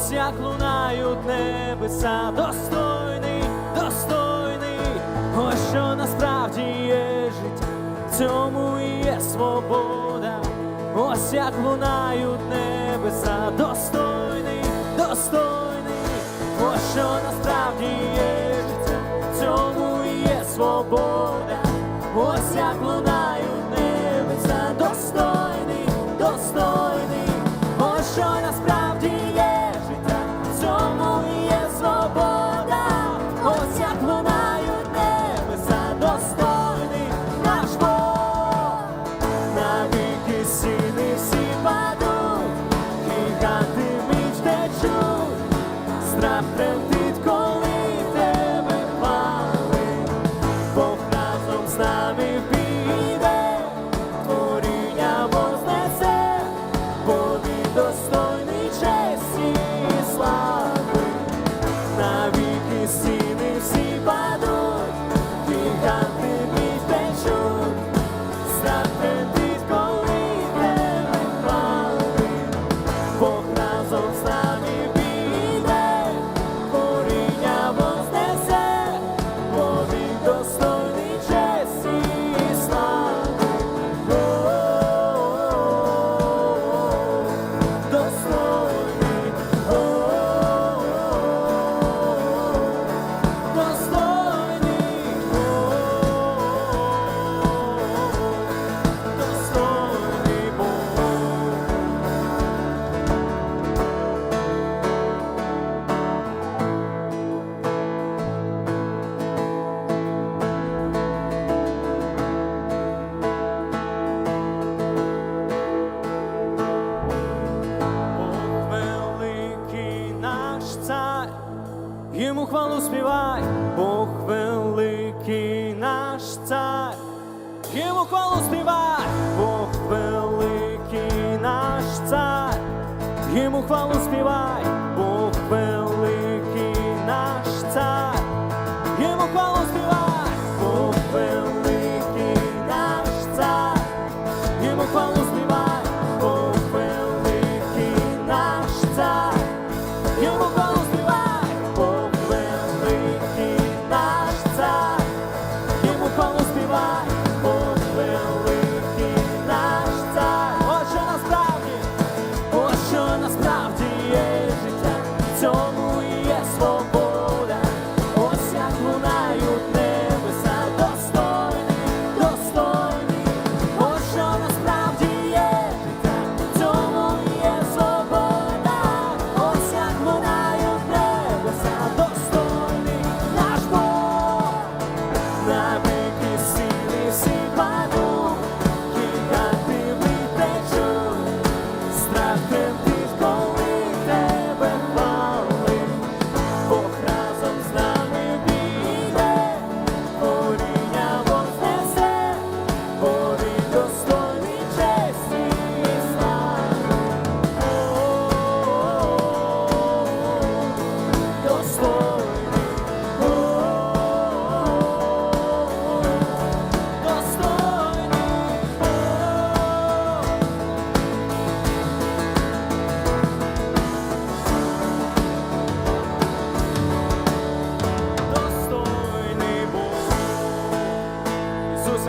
Ось як лунають небеса, достойний, достойний, ось що насправді є життя, в цьому і є свобода, ось як лунають небеса, достойний, достойний, ось що насправді є життя, в цьому і є свобода, ось як лунають. I'll be Йому коло співай, Бог великий наш цар, йому хвалу співай. свобода, достойний, достойний, що насправді є, в є свобода, ось як лунають небеса, достойний наш Бог, на віки паду, кидати витечу, страх.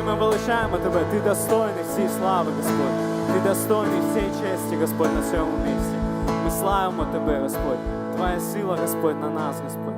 Ми величаємо Тебе, Ти достойний всієї слави, Господь. Ти достойний всієї честі, Господь, на цьому місці. Ми славимо Тебе, Господь. Твоя сила, Господь, на нас, Господь.